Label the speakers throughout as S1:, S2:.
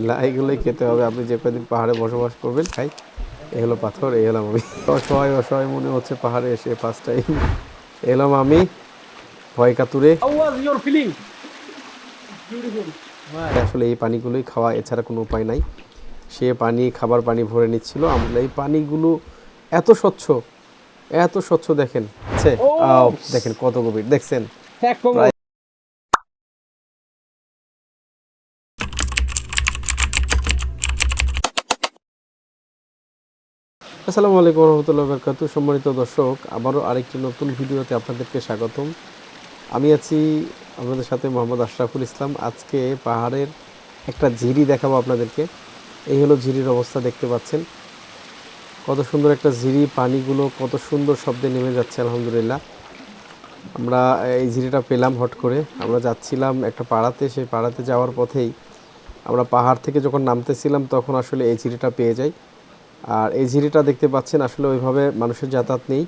S1: আলহামদুলিল্লাহ এইগুলোই খেতে হবে। আপনি যে কদিন পাহাড়ে বসবাস করবেন খাই। এই হলো পাথর এই হলাম আমি। অসহায় অসহায় মনে হচ্ছে পাহাড়ে এসে ফার্স্ট টাইম এলাম আমি ভয় কাতুরে?
S2: Beautiful.
S1: আসলে এই পানিগুলোই খাওয়া এছাড়া কোনো উপায় নাই। সে পানি খাবার পানি ভরে নিচ্ছিল। আমরা এই পানিগুলো এত স্বচ্ছ এত স্বচ্ছ দেখেন। দেখেন কত গভীর। দেখছেন? আসসালামু আলাইকুম রহমতুল্লাহ বরকাতু সম্মানিত দর্শক, আবারও আরেকটি নতুন ভিডিওতে আপনাদেরকে স্বাগতম। আমি আছি আপনাদের সাথে মোহাম্মদ আশরাফুল ইসলাম। আজকে পাহাড়ের একটা ঝিরি দেখাবো আপনাদেরকে। এই হলো ঝিরির অবস্থা, দেখতে পাচ্ছেন। কত সুন্দর একটা ঝিরি, পানিগুলো কত সুন্দর শব্দে নেমে যাচ্ছে, আলহামদুলিল্লাহ। আমরা এই ঝিরিটা পেলাম হট করে। আমরা যাচ্ছিলাম একটা পাড়াতে, সেই পাড়াতে যাওয়ার পথেই আমরা পাহাড় থেকে যখন নামতেছিলাম, তখন আসলে এই ঝিরিটা পেয়ে যাই। আর এই ঝিরিটা দেখতে পাচ্ছেন, আসলে ওইভাবে মানুষের যাতায়াত নেই।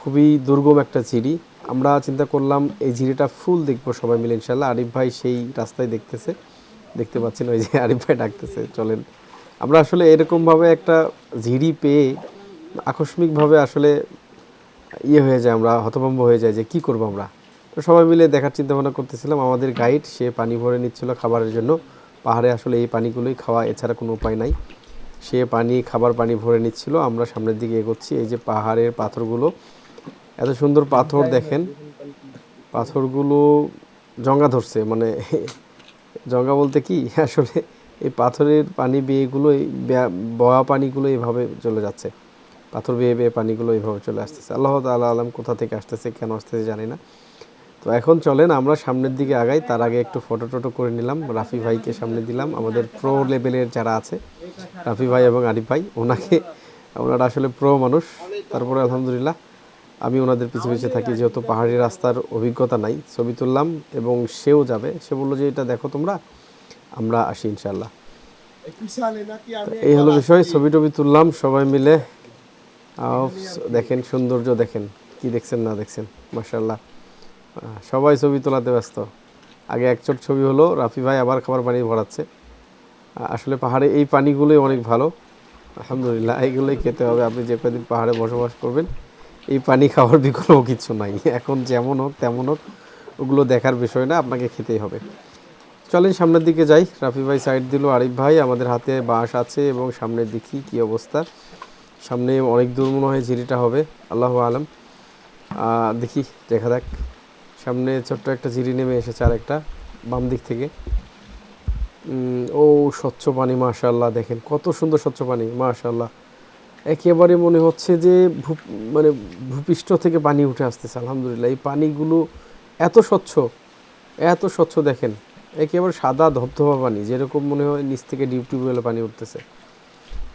S1: খুবই দুর্গম একটা ঝিরি আমরা চিন্তা করলাম এই ঝিরিটা ফুল দেখব সবাই মিলে ইনশাল্লাহ আরিফ ভাই সেই রাস্তায় দেখতেছে। দেখতে পাচ্ছেন ওই যে আরিফ ভাই ডাকতেছে, চলেন। আমরা আসলে এরকমভাবে একটা ঝিরি পেয়ে আকস্মিকভাবে আসলে ইয়ে হয়ে যায়, আমরা হতভম্ব হয়ে যায় যে কি করব আমরা? তো সবাই মিলে দেখার চিন্তা ভাবনা করতেছিলাম, আমাদের গাইড, সে পানি ভরে নিচ্ছিল খাবারের জন্য। পাহাড়ে আসলে এই পানিগুলোই খাওয়া, এছাড়া কোনো উপায় নাই। সে পানি খাবার পানি ভরে নিচ্ছিল। আমরা সামনের দিকে এগোচ্ছি। এই যে পাহাড়ের পাথরগুলো এত সুন্দর পাথর দেখেন। পাথরগুলো জঙ্গা ধরছে মানে জঙ্গা বলতে কি? আসলে এই পাথরের পানি বেয়েগুলো এই বেয়া- পানিগুলো এইভাবে চলে যাচ্ছে। পাথর বেয়ে বেয়ে পানিগুলো এইভাবে চলে আসতেছে। আল্লাহ তাআলা আলাম কোথা থেকে আসতেছে কেন আসতেছে জানি না। তো এখন চলেন আমরা সামনের দিকে আগাই। তার আগে একটু ফটো টটো করে নিলাম। রাফি ভাইকে সামনে দিলাম। আমাদের প্রো লেভেলের যারা আছে রাফি ভাই এবং আরিফ ভাই ওনাকে ওনারা আসলে প্রো মানুষ। তারপরে আলহামদুলিল্লাহ আমি ওনাদের পিছু পিছিয়ে থাকি। যেহেতু পাহাড়ি রাস্তার অভিজ্ঞতা নাই ছবি তুললাম এবং সেও যাবে। সে বলল যে এটা দেখো তোমরা আমরা আসি ইনশাল্লাহ এই হলো বিষয়। ছবি টবি তুললাম সবাই মিলে। দেখেন সৌন্দর্য দেখেন। কি দেখছেন না দেখছেন? মার্শাল্লাহ আহ, সবাই ছবি তোলাতে ব্যস্ত। আগে এক চোট ছবি হলো, রাফি ভাই আবার খাবার পানি ভরাচ্ছে। আসলে পাহাড়ে এই পানিগুলোই অনেক ভালো। আলহামদুলিল্লাহ, এইগুলোই খেতে হবে। আপনি যে কদিন পাহাড়ে বসবাস করবেন, এই পানি খাওয়ার বিকল্প কিছু নাই। এখন যেমন হোক, তেমন হোক, ওগুলো দেখার বিষয় না, আপনাকে খেতেই হবে। চলেন সামনের দিকে যাই। রাফি ভাই সাইড দিল, আরিফ ভাই, আমাদের হাতে বাঁশ আছে এবং সামনে দেখি কি অবস্থা? সামনে অনেক দূর মনে হয় ঝিরিটা হবে, আল্লাহ আলম। দেখি, দেখা যাক। সামনে ছোট্ট একটা ঝিরি নেমে এসেছে আর একটা বাম দিক থেকে। ও স্বচ্ছ পানি মাশাল্লাহ দেখেন কত সুন্দর স্বচ্ছ পানি মাশাল্লাহ একেবারে মনে হচ্ছে যে ভূ মানে ভূপৃষ্ঠ থেকে পানি উঠে আসতেছে, আলহামদুলিল্লাহ। এই পানিগুলো এত স্বচ্ছ এত স্বচ্ছ, দেখেন। একেবারে সাদা ধবধবা পানি, যেরকম মনে হয় নিচ থেকে ডিপ পানি উঠতেছে।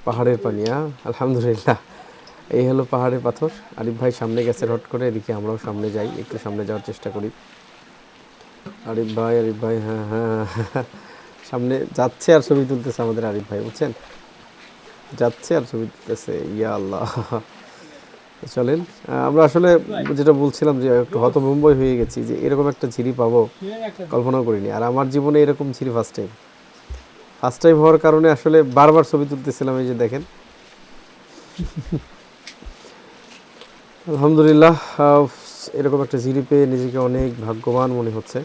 S1: পাহাড়ের পানি হ্যাঁ আলহামদুলিল্লাহ। এই হলো পাহাড়ের পাথর। আরিফ ভাই সামনে গেছে হট করে, এদিকে আমরাও সামনে যাই, একটু সামনে যাওয়ার চেষ্টা করি। আরিফ ভাই আরিফ ভাই হ্যাঁ হ্যাঁ হ্যাঁ। সামনে যাচ্ছে আর ছবি তুলতেছে আমাদের আরিফ ভাই, বুঝছেন? যাচ্ছে আর ছবি তুলতেছে ইয়া আল্লাহ চলেন আমরা আসলে যেটা বলছিলাম যে একটু হতভম্বই হয়ে গেছি যে এরকম একটা ঝিরি পাবো, কল্পনাও করিনি। আর আমার জীবনে এরকম ঝিরি ফার্স্ট টাইম ফার্স্ট টাইম হওয়ার কারণে আসলে বারবার ছবি তুলতেছিলাম, এই যে দেখেন। আলহামদুলিল্লাহ এরকম একটা ঝিরি পেয়ে নিজেকে অনেক ভাগ্যবান মনে হচ্ছে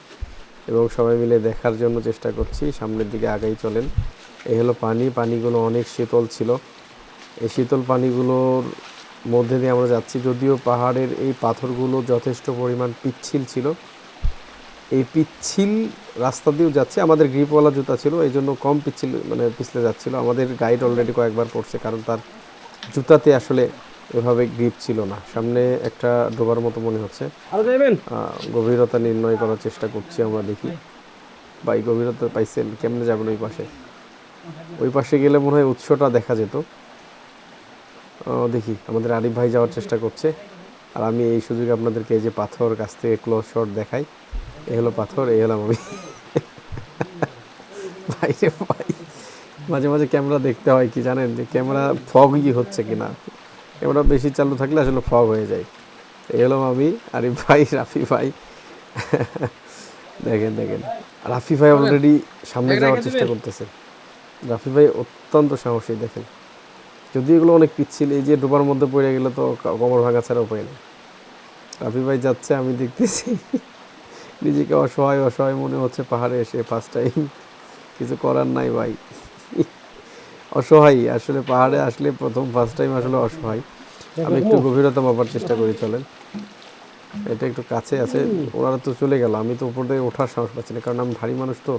S1: এবং সবাই মিলে দেখার জন্য চেষ্টা করছি, সামনের দিকে আগাই চলেন। এই হলো পানি, পানিগুলো অনেক শীতল ছিল। এই শীতল পানিগুলোর মধ্যে দিয়ে আমরা যাচ্ছি, যদিও পাহাড়ের এই পাথরগুলো যথেষ্ট পরিমাণ পিচ্ছিল ছিল। এই পিচ্ছিল রাস্তা দিয়েও যাচ্ছে, আমাদের গ্রিপওয়ালা জুতা ছিল, এই জন্য কম পিচ্ছিল মানে পিছলে যাচ্ছিল। আমাদের গাইড অলরেডি কয়েকবার পড়ছে, কারণ তার জুতাতে আসলে এভাবে গ্রিপ ছিল না। সামনে একটা ডোবার মতো মনে হচ্ছে।
S2: আরও যাবেন
S1: গভীরতা নির্ণয় করার চেষ্টা করছি আমরা দেখি। ভাই গভীরতা পাইছেন কেমনে যাবেন ওই পাশে? ওই পাশে গেলে মনে হয় উৎসটা দেখা যেত। দেখি আমাদের আরিফ ভাই যাওয়ার চেষ্টা করছে। আর আমি এই সুযোগে আপনাদেরকে এই যে পাথর কাছ থেকে ক্লোজ শট দেখাই। এই হলো পাথর এই হলাম আমি। ভাই রে ভাই মাঝে মাঝে ক্যামেরা দেখতে হয় কি জানেন? যে ক্যামেরা ফগই হচ্ছে কিনা। ক্যামেরা বেশি চালু থাকলে আসলে ফগ হয়ে যায়। এই হলাম আমি আরিফ ভাই রাফি ভাই। দেখেন দেখেন। রাফি ভাই অলরেডি সামনে যাওয়ার চেষ্টা করতেছে। রাফি ভাই অত্যন্ত সাহসী দেখেন। যদি এগুলো অনেক পিচ্ছিল এই যে ডোবার মধ্যে পড়ে গেলে তো ক- কোমর ভাঙা ছাড়া উপায় নেই। রাফি ভাই যাচ্ছে আমি দেখতেছি। নিজেকে অসহায় অসহায় মনে হচ্ছে পাহাড়ে এসে ফার্স্ট টাইম কিছু করার নাই ভাই। অসহায় আসলে পাহাড়ে আসলে প্রথম ফার্স্ট টাইম আসলে অসহায়। আমি একটু গভীরতা মাপার চেষ্টা করি চলেন। এটা একটু কাছে আছে ওনারা তো চলে গেল আমি তো উপরে ওঠার সাহস পাচ্ছি না কারণ আমি ভারী মানুষ তো।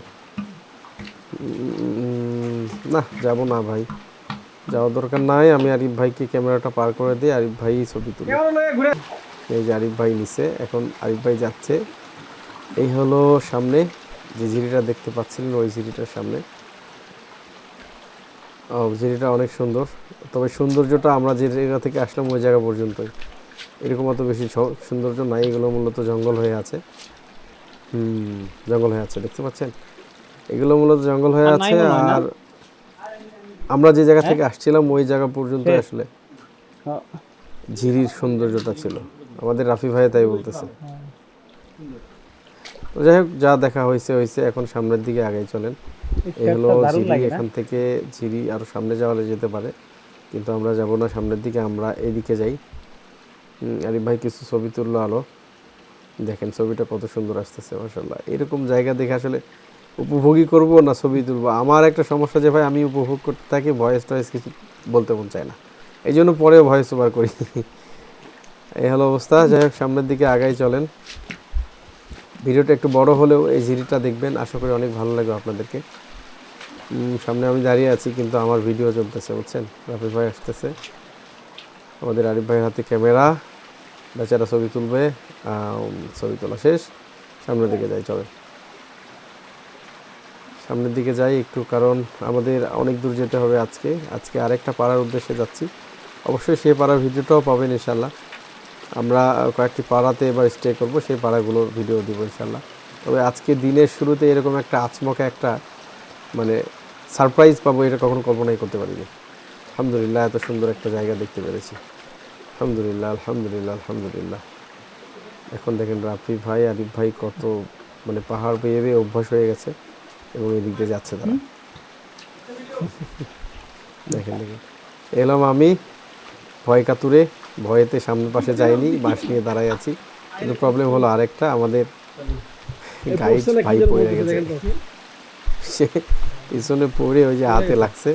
S1: না যাব না ভাই। যাওয়ার দরকার নাই আমি আরিফ ভাইকে ক্যামেরাটা পার করে দিই আরিফ ভাই ছবি তুলি। এই যে আরিফ ভাই নিচে এখন আরিফ ভাই যাচ্ছে। এই হলো সামনে যে ঝিরিটা দেখতে পাচ্ছিলেন ওই ঝিরিটার সামনে। ঝিরিটা অনেক সুন্দর। তবে সৌন্দর্যটা আমরা যে জায়গা থেকে আসলাম ওই জায়গা পর্যন্তই। এরকম অত বেশি সৌন্দর্য নাই এগুলো মূলত জঙ্গল হয়ে আছে। হুম জঙ্গল হয়ে আছে দেখতে পাচ্ছেন? এগুলো মূলত জঙ্গল হয়ে আছে
S3: হয়?
S1: আর আমরা যে জায়গা থেকে আসছিলাম ওই জায়গা পর্যন্ত
S3: হ্যাঁ।
S1: আসলে ঝিরির সৌন্দর্যটা ছিল। আমাদের রাফি ভাই তাই বলতেছে। যাই হোক যা দেখা হয়েছে হয়েছে। এখন সামনের দিকে আগাই চলেন।
S3: দারুণ
S1: ঝিরি এখান থেকে ঝিরি আরও সামনে যাওয়ালে যেতে পারে। কিন্তু আমরা যাব না সামনের দিকে আমরা এদিকে যাই। আরিফ ভাই কিছু ছবি তুললো আলো। দেখেন ছবিটা কত সুন্দর আসতেছে মাসাল্লাহ এরকম জায়গা দেখে আসলে উপভোগই করব না ছবি তুলবো। আমার একটা সমস্যা যে ভাই আমি উপভোগ করতে থাকি ভয়েস টয়েস কিছু বলতে মন চায় না। এই জন্য পরেও ভয়েস ওভার করি। এই হলো অবস্থা। যাই হোক সামনের দিকে আগাই চলেন। ভিডিওটা একটু বড় হলেও এই ঝিরিটা দেখবেন। আশা করি অনেক ভালো লাগবে আপনাদেরকে। সামনে আমি দাঁড়িয়ে আছি, কিন্তু আমার ভিডিও চলতেছে, বুঝছেন? রাফি ভাই আসতেছে। আমাদের আরিফ ভাইয়ের হাতে ক্যামেরা। বেচারা ছবি তুলবে। ছবি তোলা শেষ। সামনের দিকে যাই চলে সামনের দিকে যাই একটু, কারণ আমাদের অনেক দূর যেতে হবে আজকে। আজকে আরেকটা পাড়ার উদ্দেশ্যে যাচ্ছি। অবশ্যই সেই পাড়ার ভিডিওটাও পাবেন ইনশাল্লাহ আমরা কয়েকটি পাড়াতে এবার স্টে করব সেই পাড়াগুলোর ভিডিও দিব ইনশাল্লাহ তবে আজকে দিনের শুরুতে এরকম একটা আচমকা একটা মানে সারপ্রাইজ পাবো এটা কখনো কল্পনাই করতে পারিনি। আলহামদুলিল্লাহ এত সুন্দর একটা জায়গা দেখতে পেরেছি। আলহামদুলিল্লাহ আলহামদুলিল্লাহ আলহামদুলিল্লাহ। এখন দেখেন রাফি ভাই আরিফ ভাই কত মানে পাহাড় পেয়ে পেয়ে অভ্যাস হয়ে গেছে এবং এদিক দিয়ে যাচ্ছে তারা। দেখেন দেখেন। এলাম আমি ভয় কাতুরে। ভয়েতে সামনের পাশে যাইনি বাঁশ নিয়ে দাঁড়াই আছি। কিন্তু প্রবলেম হলো আরেকটা আমাদের গাইড ভাই পড়ে গেছে। সে পিছনে পড়ে ওই যে হাতে লাগছে।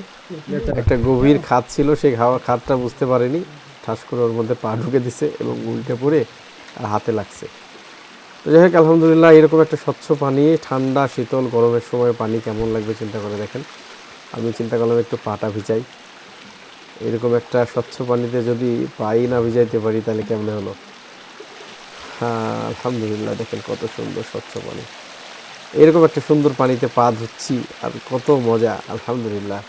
S1: একটা গভীর খাত ছিল সেই খাওয়া খাতটা বুঝতে পারেনি। ঠাস করে ওর মধ্যে পা ঢুকে দিছে এবং উল্টে পড়ে আর হাতে লাগছে। তো যাই হোক আলহামদুলিল্লাহ এরকম একটা স্বচ্ছ পানি ঠান্ডা শীতল গরমের সময় পানি কেমন লাগবে চিন্তা করে দেখেন। আমি চিন্তা করলাম একটু পাটা ভিজাই। এরকম একটা স্বচ্ছ পানিতে যদি পাই না ভিজাইতে পারি তাহলে কেমনে হলো? হ্যাঁ আলহামদুলিল্লাহ দেখেন কত সুন্দর স্বচ্ছ পানি। এরকম একটা সুন্দর পানিতে পা ধুচ্ছি আর কত মজা আলহামদুলিল্লাহ।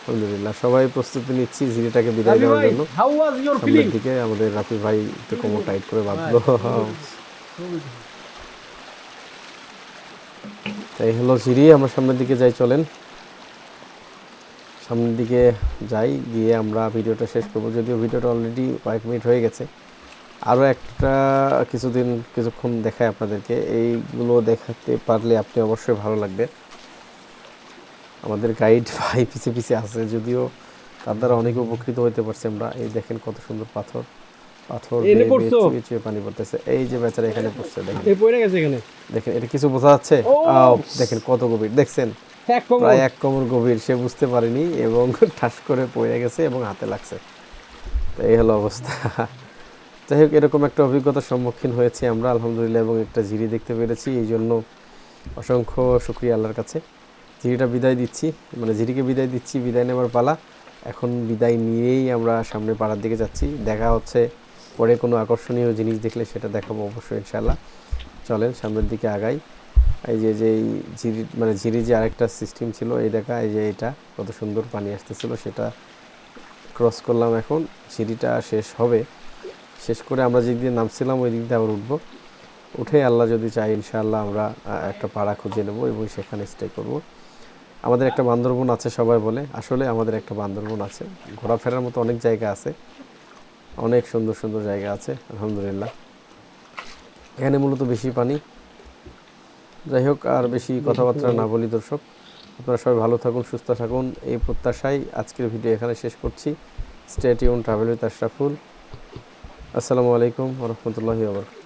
S1: আলহামদুলিল্লাহ সবাই প্রস্তুতি নিচ্ছি ঝিরিটাকে বিদায় দেওয়ার জন্য। সামনের দিকে আমাদের রাফি ভাই একটু কোমর টাইট করে বাঁধলো। তাই হলো ঝিরি আমরা সামনের দিকে যাই চলেন। সামনের দিকে যাই গিয়ে আমরা ভিডিওটা শেষ করব। যদিও ভিডিওটা অলরেডি কয়েক মিনিট হয়ে গেছে। আরও একটা কিছুদিন কিছুক্ষণ দেখায় আপনাদেরকে। এইগুলো দেখাতে পারলে আপনি অবশ্যই ভালো লাগবে। আমাদের গাইড ভাই পিছে পিছে আছে যদিও তার দ্বারা অনেক উপকৃত হতে পারছি আমরা। এই দেখেন কত সুন্দর পাথর। পাথর চুইয়ে পানি পড়তেছে। এই যে বেচারা এখানে পড়ছে দেখেন। দেখেন এটা কিছু বোঝা যাচ্ছে? দেখেন কত গভীর। দেখছেন? প্রায় এক কোমর গভীর, সে বুঝতে পারেনি এবং ঠাস করে পড়ে গেছে এবং হাতে লাগছে। তো এই হলো অবস্থা। যাই হোক, এরকম একটা অভিজ্ঞতার সম্মুখীন হয়েছি আমরা, আলহামদুলিল্লাহ, এবং একটা ঝিরি দেখতে পেরেছি। এই জন্য অসংখ্য শুক্রিয়া আল্লাহর কাছে। ঝিরিটা বিদায় দিচ্ছি মানে ঝিরিকে বিদায় দিচ্ছি, বিদায় নেওয়ার পালা। এখন বিদায় নিয়েই আমরা সামনে পাড়ার দিকে যাচ্ছি। দেখা হচ্ছে পরে কোনো আকর্ষণীয় জিনিস দেখলে সেটা দেখাবো অবশ্যই ইনশাল্লাহ চলেন, সামনের দিকে আগাই। এই যে যে এই ঝিরি মানে ঝিরি যে আরেকটা সিস্টেম ছিল, এই দেখা, এই যে এটা কত সুন্দর পানি আসতেছিল, সেটা ক্রস করলাম এখন। সিঁড়িটা শেষ হবে। শেষ করে আমরা যেদিক দিয়ে নামছিলাম, ওই দিক দিয়ে আবার উঠবো। উঠে আল্লাহ যদি চাই ইনশাআল্লাহ আমরা একটা পাড়া খুঁজে নেব এবং সেখানে স্টে করব। আমাদের একটা বান্দরবন আছে, সবাই বলে। আসলে আমাদের একটা বান্দরবন আছে। ঘোরাফেরার মতো অনেক জায়গা আছে। অনেক সুন্দর সুন্দর জায়গা আছে, আলহামদুলিল্লাহ। এখানে মূলত বেশি পানি। যাই হোক আর বেশি কথাবার্তা না বলি। দর্শক। আপনারা সবাই ভালো থাকুন সুস্থ থাকুন। এই প্রত্যাশায় আজকের ভিডিও এখানে শেষ করছি। স্টেট ইউন ট্রাভেল উইথ আশরাফুল আসসালামু আলাইকুম রহমতুল্লাহি আবরকাত